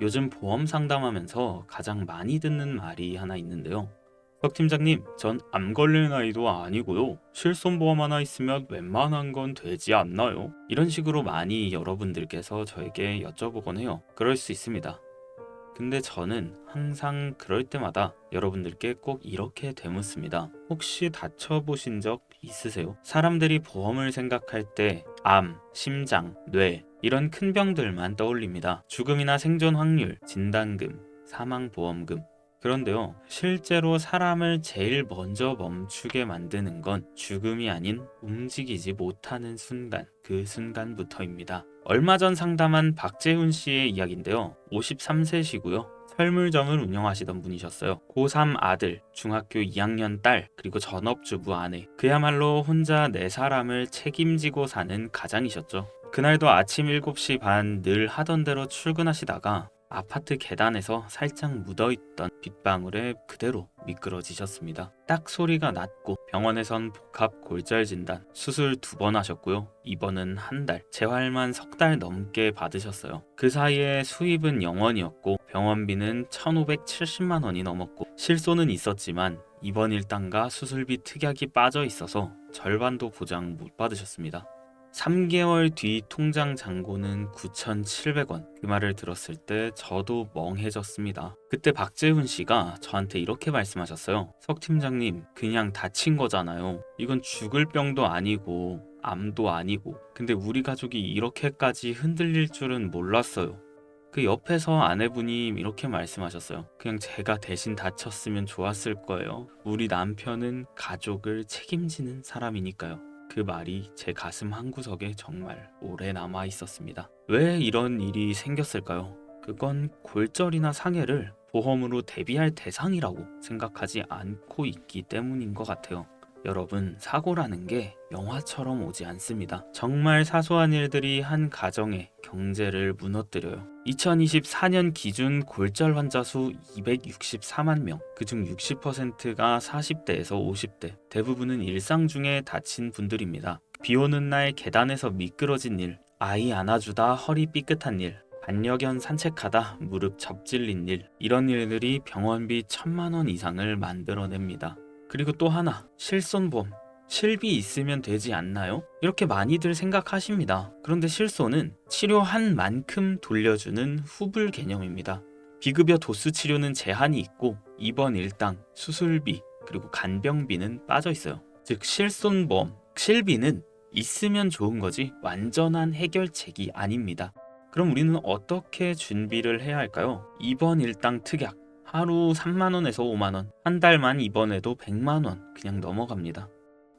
요즘 보험 상담하면서 가장 많이 듣는 말이 하나 있는데요. 석 팀장님, 전 암 걸릴 나이도 아니고요. 실손보험 하나 있으면 웬만한 건 되지 않나요? 이런 식으로 많이 여러분들께서 저에게 여쭤보곤 해요. 그럴 수 있습니다. 근데 저는 항상 그럴 때마다 여러분들께 꼭 이렇게 되묻습니다. 혹시 다쳐보신 적 있으세요? 사람들이 보험을 생각할 때 암, 심장, 뇌 이런 큰 병들만 떠올립니다. 죽음이나 생존 확률, 진단금, 사망보험금. 그런데요, 실제로 사람을 제일 먼저 멈추게 만드는 건 죽음이 아닌 움직이지 못하는 순간, 그 순간부터입니다. 얼마 전 상담한 박재훈 씨의 이야기인데요. 53세시고요. 설물점을 운영하시던 분이셨어요. 고3 아들, 중학교 2학년 딸, 그리고 전업주부 아내. 그야말로 혼자 네 사람을 책임지고 사는 가장이셨죠. 그날도 아침 7시 반 늘 하던 대로 출근하시다가 아파트 계단에서 살짝 묻어있던 빗방울에 그대로 미끄러지셨습니다. 딱 소리가 났고 병원에선 복합 골절 진단, 수술 두 번 하셨고요. 입원은 한 달, 재활만 석 달 넘게 받으셨어요. 그 사이에 수입은 0원이었고 병원비는 1,570만 원이 넘었고 실손은 있었지만 입원 일당과 수술비 특약이 빠져 있어서 절반도 보장 못 받으셨습니다. 3개월 뒤 통장 잔고는 9,700원. 그 말을 들었을 때 저도 멍해졌습니다. 그때 박재훈 씨가 저한테 이렇게 말씀하셨어요. 석 팀장님, 그냥 다친 거잖아요. 이건 죽을 병도 아니고 암도 아니고. 근데 우리 가족이 이렇게까지 흔들릴 줄은 몰랐어요. 그 옆에서 아내분이 이렇게 말씀하셨어요. 그냥 제가 대신 다쳤으면 좋았을 거예요. 우리 남편은 가족을 책임지는 사람이니까요. 그 말이 제 가슴 한구석에 정말 오래 남아 있었습니다. 왜 이런 일이 생겼을까요? 그건 골절이나 상해를 보험으로 대비할 대상이라고 생각하지 않고 있기 때문인 것 같아요. 여러분, 사고라는 게 영화처럼 오지 않습니다. 정말 사소한 일들이 한 가정의 경제를 무너뜨려요. 2024년 기준 골절 환자 수 264만 명, 그중 60%가 40대에서 50대, 대부분은 일상 중에 다친 분들입니다. 비 오는 날 계단에서 미끄러진 일, 아이 안아주다 허리 삐끗한 일, 반려견 산책하다 무릎 접질린 일, 이런 일들이 병원비 천만 원 이상을 만들어냅니다. 그리고 또 하나, 실손보험. 실비 있으면 되지 않나요? 이렇게 많이들 생각하십니다. 그런데 실손은 치료한 만큼 돌려주는 후불 개념입니다. 비급여 도수 치료는 제한이 있고 입원 일당, 수술비, 그리고 간병비는 빠져 있어요. 즉 실손보험, 실비는 있으면 좋은 거지 완전한 해결책이 아닙니다. 그럼 우리는 어떻게 준비를 해야 할까요? 입원 일당 특약 하루 3만 원에서 5만 원, 한 달만 입원해도 100만 원 그냥 넘어갑니다.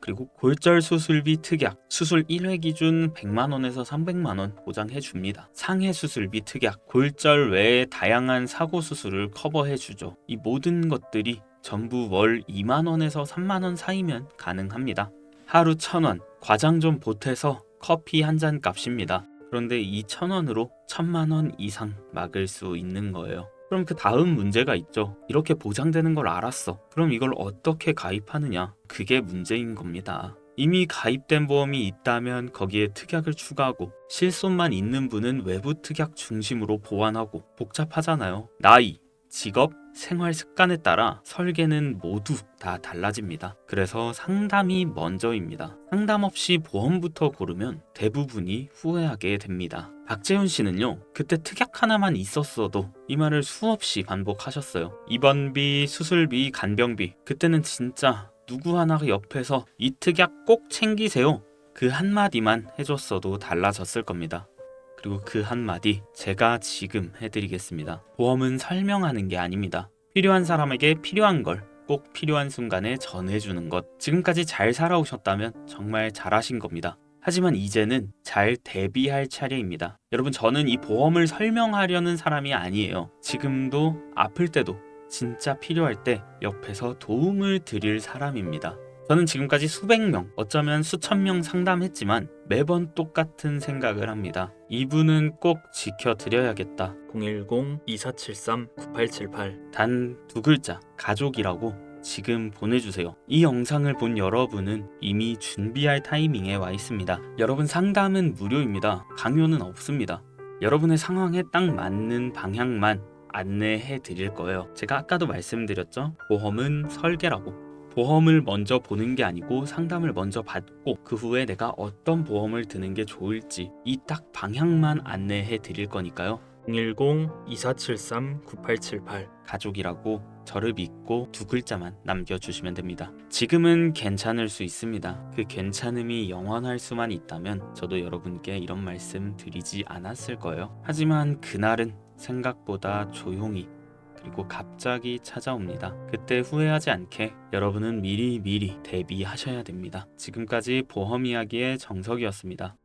그리고 골절 수술비 특약, 수술 1회 기준 100만 원에서 300만 원 보장해 줍니다. 상해 수술비 특약, 골절 외에 다양한 사고 수술을 커버해 주죠. 이 모든 것들이 전부 월 2만 원에서 3만 원 사이면 가능합니다. 하루 1,000원, 과장 좀 보태서 커피 한 잔 값입니다. 그런데 이 1,000원으로 1,000만 원 이상 막을 수 있는 거예요. 그럼 그 다음 문제가 있죠. 이렇게 보장되는 걸 알았어. 그럼 이걸 어떻게 가입하느냐? 그게 문제인 겁니다. 이미 가입된 보험이 있다면 거기에 특약을 추가하고 실손만 있는 분은 외부 특약 중심으로 보완하고 복잡하잖아요. 나이, 직업, 생활 습관에 따라 설계는 모두 다 달라집니다. 그래서 상담이 먼저입니다. 상담 없이 보험부터 고르면 대부분이 후회하게 됩니다. 박재훈 씨는요, 그때 특약 하나만 있었어도 이 말을 수없이 반복하셨어요. 입원비, 수술비, 간병비. 그때는 진짜 누구 하나가 옆에서 이 특약 꼭 챙기세요. 그 한마디만 해줬어도 달라졌을 겁니다. 그리고 그 한마디 제가 지금 해드리겠습니다. 보험은 설명하는 게 아닙니다. 필요한 사람에게 필요한 걸 꼭 필요한 순간에 전해주는 것. 지금까지 잘 살아오셨다면 정말 잘하신 겁니다. 하지만 이제는 잘 대비할 차례입니다. 여러분, 저는 이 보험을 설명하려는 사람이 아니에요. 지금도 아플 때도 진짜 필요할 때 옆에서 도움을 드릴 사람입니다. 저는 지금까지 수백 명, 어쩌면 수천 명 상담했지만 매번 똑같은 생각을 합니다. 이분은 꼭 지켜드려야겠다. 010-2473-9878 단 두 글자, 가족이라고 지금 보내주세요. 이 영상을 본 여러분은 이미 준비할 타이밍에 와 있습니다. 여러분 상담은 무료입니다. 강요는 없습니다. 여러분의 상황에 딱 맞는 방향만 안내해 드릴 거예요. 제가 아까도 말씀드렸죠. 보험은 설계라고. 보험을 먼저 보는 게 아니고 상담을 먼저 받고 그 후에 내가 어떤 보험을 드는 게 좋을지 이 딱 방향만 안내해 드릴 거니까요. 010-2473-9878 가족이라고 저를 믿고 두 글자만 남겨주시면 됩니다. 지금은 괜찮을 수 있습니다. 그 괜찮음이 영원할 수만 있다면 저도 여러분께 이런 말씀 드리지 않았을 거예요. 하지만 그날은 생각보다 조용히 그리고 갑자기 찾아옵니다. 그때 후회하지 않게 여러분은 미리 미리 대비하셔야 됩니다. 지금까지 보험 이야기의 정석이었습니다.